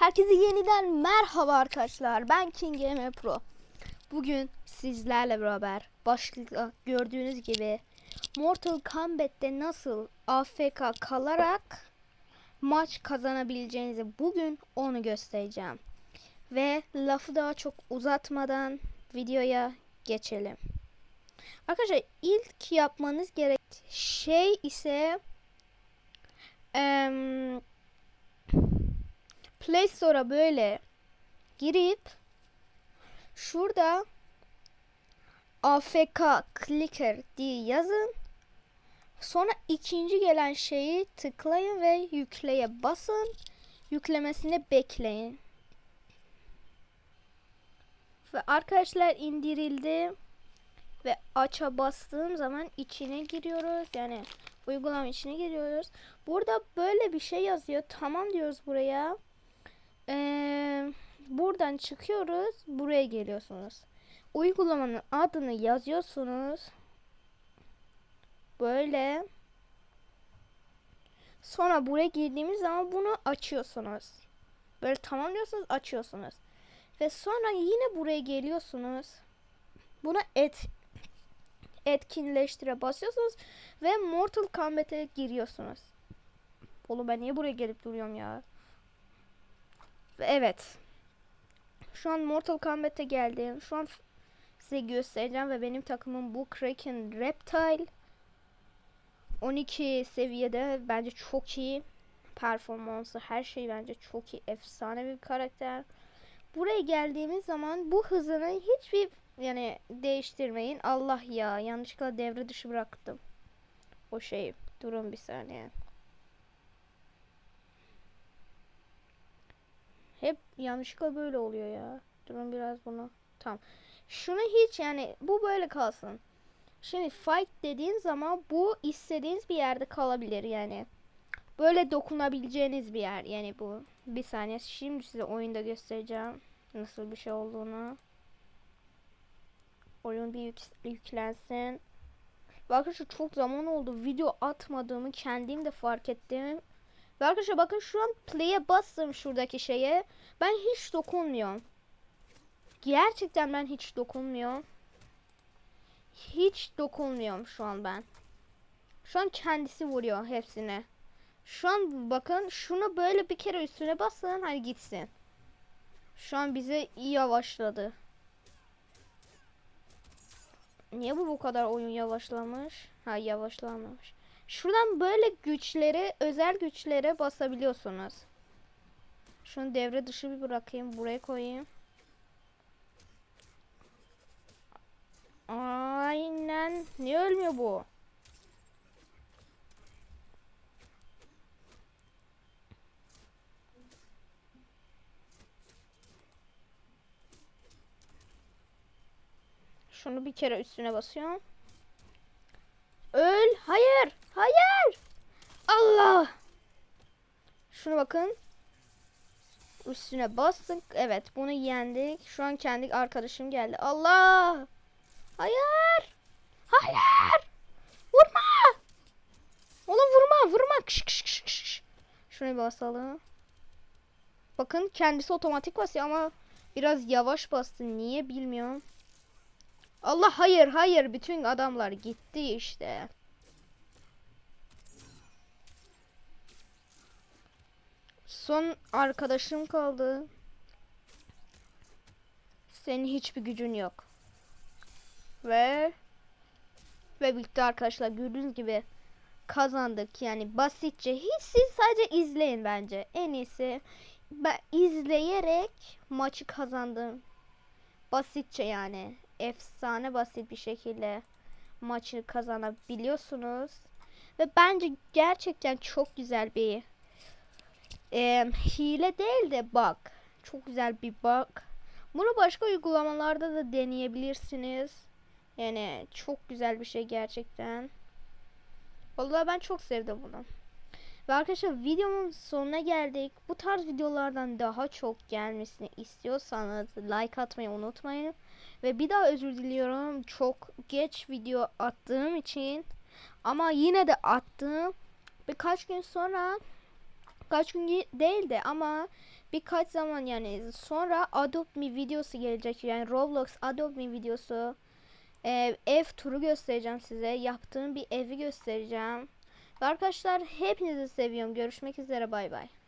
Herkese yeniden merhaba arkadaşlar. Ben King Gamer Pro. Bugün sizlerle beraber başlıkta gördüğünüz gibi Mortal Kombat'te nasıl AFK kalarak maç kazanabileceğinizi bugün onu göstereceğim. Ve lafı daha çok uzatmadan videoya geçelim. Arkadaşlar ilk yapmanız gerek şey ise em, Play Store'a böyle girip şurada AFK Clicker diye yazın. Sonra ikinci gelen şeyi tıklayın ve yükleye basın. Yüklemesini bekleyin. Ve arkadaşlar indirildi. Ve aça bastığım zaman içine giriyoruz. Yani uygulama içine giriyoruz. Burada böyle bir şey yazıyor. Tamam diyoruz buraya. Ee, buradan çıkıyoruz. Buraya geliyorsunuz. Uygulamanın adını yazıyorsunuz. Böyle. Sonra buraya girdiğimiz zaman bunu açıyorsunuz. Böyle tamam diyorsunuz açıyorsunuz. Ve sonra yine buraya geliyorsunuz. Buna et etkinleştire basıyorsunuz ve Mortal Kombat'e giriyorsunuz. Oğlum ben niye buraya gelip duruyorum ya? Ve evet. Şu an Mortal Kombat'e geldim. Şu an size göstereceğim ve benim takımım bu Kraken Reptile. 12 seviyede bence çok iyi. Performansı her şey bence çok iyi. Efsane bir karakter. Buraya geldiğimiz zaman bu hızını hiçbir yani değiştirmeyin. Allah ya yanlışlıkla devre dışı bıraktım. O şey. Durun bir saniye. Hep yanlışlıkla böyle oluyor ya. Durun biraz bunu. Tamam. Şunu hiç yani bu böyle kalsın. Şimdi fight dediğin zaman bu istediğiniz bir yerde kalabilir yani. Böyle dokunabileceğiniz bir yer yani bu. Bir saniye şimdi size oyunda göstereceğim nasıl bir şey olduğunu. Oyun bir yük- yüklensin. Ve Arkadaşlar çok zaman oldu. Video atmadığımı kendim de fark ettim. Ve arkadaşlar bakın şu an play'e bastım şuradaki şeye. Ben hiç dokunmuyorum. Gerçekten ben hiç dokunmuyorum. Hiç dokunmuyorum şu an ben. Şu an kendisi vuruyor hepsine. Şu an bakın şunu böyle bir kere üstüne basın hadi gitsin. Şu an bize yavaşladı. Niye bu bu kadar oyun yavaşlamış? Ha yavaşlamamış. Şuradan böyle güçleri, özel güçlere basabiliyorsunuz. Şunu devre dışı bir bırakayım. Buraya koyayım. Aynen. Niye ölmüyor bu? Şunu bir kere üstüne basıyorum. Hayır. Hayır. Allah. Şunu bakın. Üstüne bastık. Evet bunu yendik. Şu an kendi arkadaşım geldi. Allah. Hayır. Hayır. Vurma. Oğlum vurma. Vurma. Kış, kış, kış, kış. Bir basalım. Bakın kendisi otomatik basıyor ama biraz yavaş bastı. Niye bilmiyorum. Allah hayır hayır bütün adamlar gitti işte. Son arkadaşım kaldı. Senin hiçbir gücün yok. Ve ve bitti arkadaşlar gördüğünüz gibi kazandık yani basitçe. Hiç siz sadece izleyin bence. En iyisi ben izleyerek maçı kazandım. Basitçe yani efsane basit bir şekilde maçı kazanabiliyorsunuz. Ve bence gerçekten çok güzel bir e, hile değil de bug. Çok güzel bir bug. Bunu başka uygulamalarda da deneyebilirsiniz. Yani çok güzel bir şey gerçekten. Vallahi ben çok sevdim bunu. Ve arkadaşlar videomun sonuna geldik. Bu tarz videolardan daha çok gelmesini istiyorsanız like atmayı unutmayın. Ve bir daha özür diliyorum. Çok geç video attığım için. Ama yine de attım. Birkaç gün sonra birkaç gün değil de ama birkaç zaman yani sonra Adopt Me videosu gelecek. Yani Roblox Adopt Me videosu. Ee, ev turu göstereceğim size. Yaptığım bir evi göstereceğim. Ve arkadaşlar hepinizi seviyorum. Görüşmek üzere bay bay.